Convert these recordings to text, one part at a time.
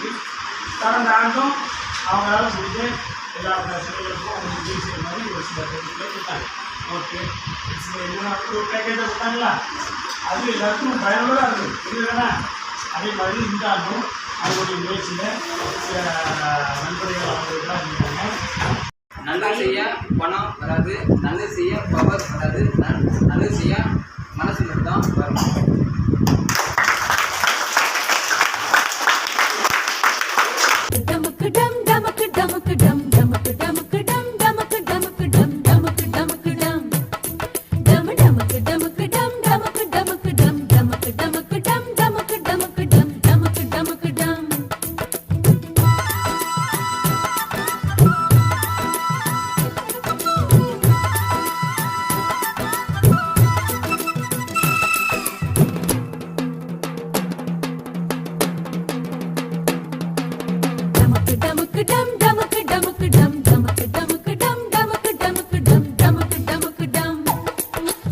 சொல்லி கடந்த ஆண்டும் அவங்களால முடிஞ்ச எல்லா பிரச்சனைகளுக்கும் அவங்க உதவி செய்கிற மாதிரி ஒரு சில பேருக்கு கொடுத்தாங்க ஓகே சில என்னென்ன ஒரு பேக்கேஜை கொடுத்தாங்களா அது எல்லாருக்கும் பயனுள்ளதாக இருக்குது இல்லைன்னா அதே மாதிரி இந்த ஆண்டும் அவங்களுடைய முயற்சியில் சில நண்பர்கள் அவங்களுக்குலாம் இருக்காங்க நல்லது செய்ய பணம் வராது நல்லது செய்ய பவர் வராது நன் டம் டமக்கு டமக்கு டம் டமக்கு டமக்கு டம் டமக்கு டமக்கு டம் டமக்கு டமக்கு டம்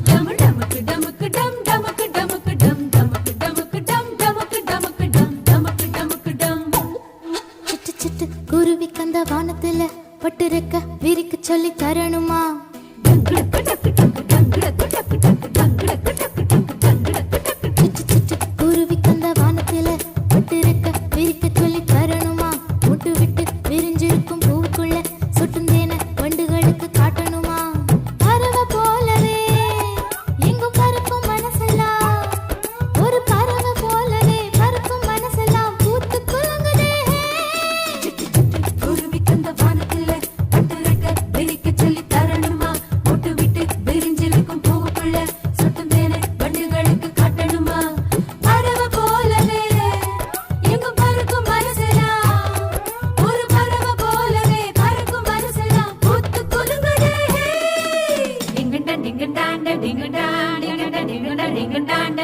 டம டமக்கு டமக்கு டம் டமக்கு டமக்கு டம் டமக்கு டமக்கு டம் டமக்கு டமக்கு டம் டமக்கு டமக்கு டம் சிட்டு சிட்டு குருவி கந்த வானத்துல பட்டு ரெக்க விரிக்க சொல்லி தரணுமா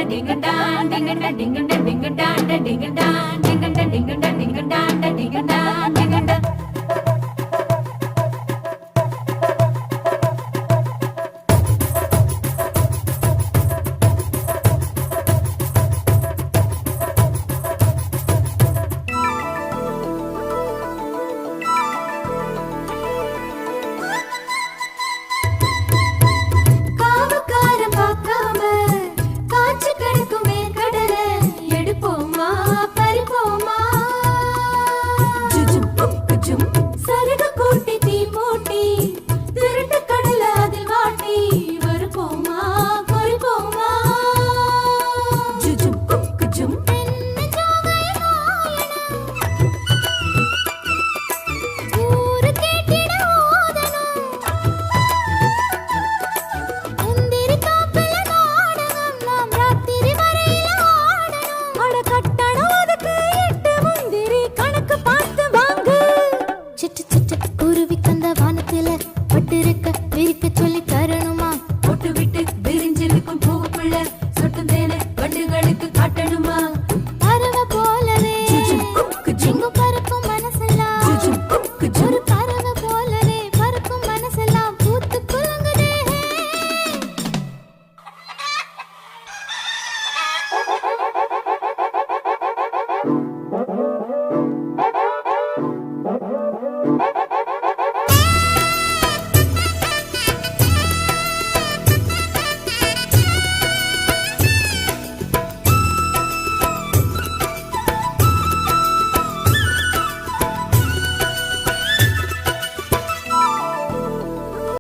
dinga dan dinga dan dinga dan dinga dan dinga dan dinga dan dinga